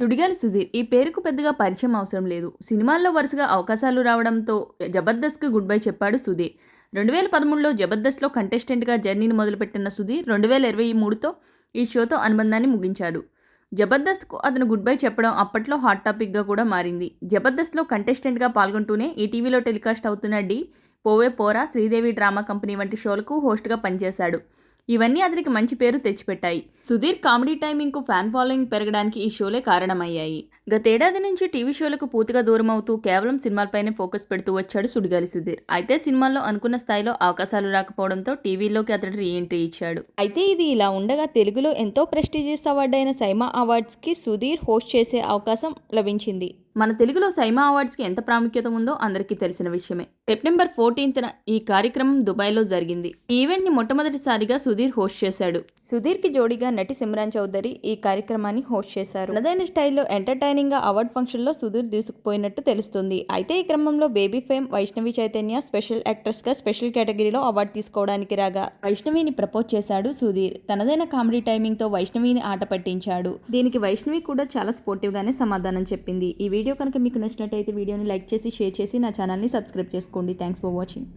సుడిగాలి సుధీర్. ఈ పేరుకు పెద్దగా పరిచయం అవసరం లేదు. సినిమాల్లో వరుసగా అవకాశాలు రావడంతో జబర్దస్త్కి గుడ్ బై చెప్పాడు సుధీర్. రెండు వేల పదమూడులో జబర్దస్త్లో కంటెస్టెంట్గా జర్నీని మొదలుపెట్టిన సుధీర్ రెండు వేల ఇరవై మూడుతో ఈ షోతో అనుబంధాన్ని ముగించాడు. జబర్దస్త్కు అతను గుడ్ బై చెప్పడం అప్పట్లో హాట్ టాపిక్గా కూడా మారింది. జబర్దస్త్లో కంటెస్టెంట్గా పాల్గొంటూనే ఈ టీవీలో టెలికాస్ట్ అవుతున్న డి పోవే పోరా శ్రీదేవి డ్రామా కంపెనీ వంటి షోలకు హోస్ట్గా పనిచేశాడు. ఇవన్నీ అతనికి మంచి పేరు తెచ్చిపెట్టాయి. సుధీర్ కామెడీ టైమింగ్కు ఫ్యాన్ ఫాలోయింగ్ పెరగడానికి ఈ షోలే కారణమయ్యాయి. గతేడాది నుంచి టీవీ షోలకు పూర్తిగా దూరం అవుతూ కేవలం సినిమాలపైనే ఫోకస్ పెడుతూ వచ్చాడు సుడిగాలి సుధీర్. అయితే సినిమాల్లో అనుకున్న స్థాయిలో అవకాశాలు రాకపోవడంతో టీవీలోకి అతడు రీ ఎంట్రీ ఇచ్చాడు. అయితే ఇది ఇలా ఉండగా తెలుగులో ఎంతో ప్రెస్టీజియస్ అవార్డు అయిన సైమా అవార్డ్స్కి సుధీర్ హోస్ట్ చేసే అవకాశం లభించింది. మన తెలుగులో సైమా అవార్డ్స్కి ఎంత ప్రాముఖ్యత ఉందో అందరికీ తెలిసిన విషయమే. సెప్టెంబర్ ఫోర్టీన్త్న ఈ కార్యక్రమం దుబాయ్లో జరిగింది. ఈ ఈవెంట్ని మొట్టమొదటిసారిగా సుధీర్ సుధీర్ హోస్ట్ చేశాడు. సుధీర్కి జోడీగా నటి సిమ్రాన్ చౌదరి ఈ కార్యక్రమాన్ని హోస్ట్ చేశారు. తనదైన స్టైల్లో ఎంటర్టైనింగ్గా అవార్డ్ ఫంక్షన్లో సుధీర్ దూసుకుపోయినట్టు తెలుస్తుంది. అయితే ఈ క్రమంలో Baby fame Vaishnavi Chaitanya special యాక్ట్రెస్గా special కేటగిరీలో అవార్డు తీసుకోవడానికి రాగా వైష్ణవిని ప్రపోజ్ చేశాడు సుధీర్. తనదైన కామెడీ టైమింగ్తో వైష్ణవిని ఆట పట్టించాడు. దీనికి వైష్ణవి కూడా చాలా స్పోర్టివ్ గానే సమాధానం చెప్పింది. ఈ వీడియో కనుక మీకు నచ్చినట్టయితే వీడియోని లైక్ చేసి షేర్ చేసి నా ఛానల్ని సబ్స్క్రైబ్ చేసుకోండి. Thanks for watching.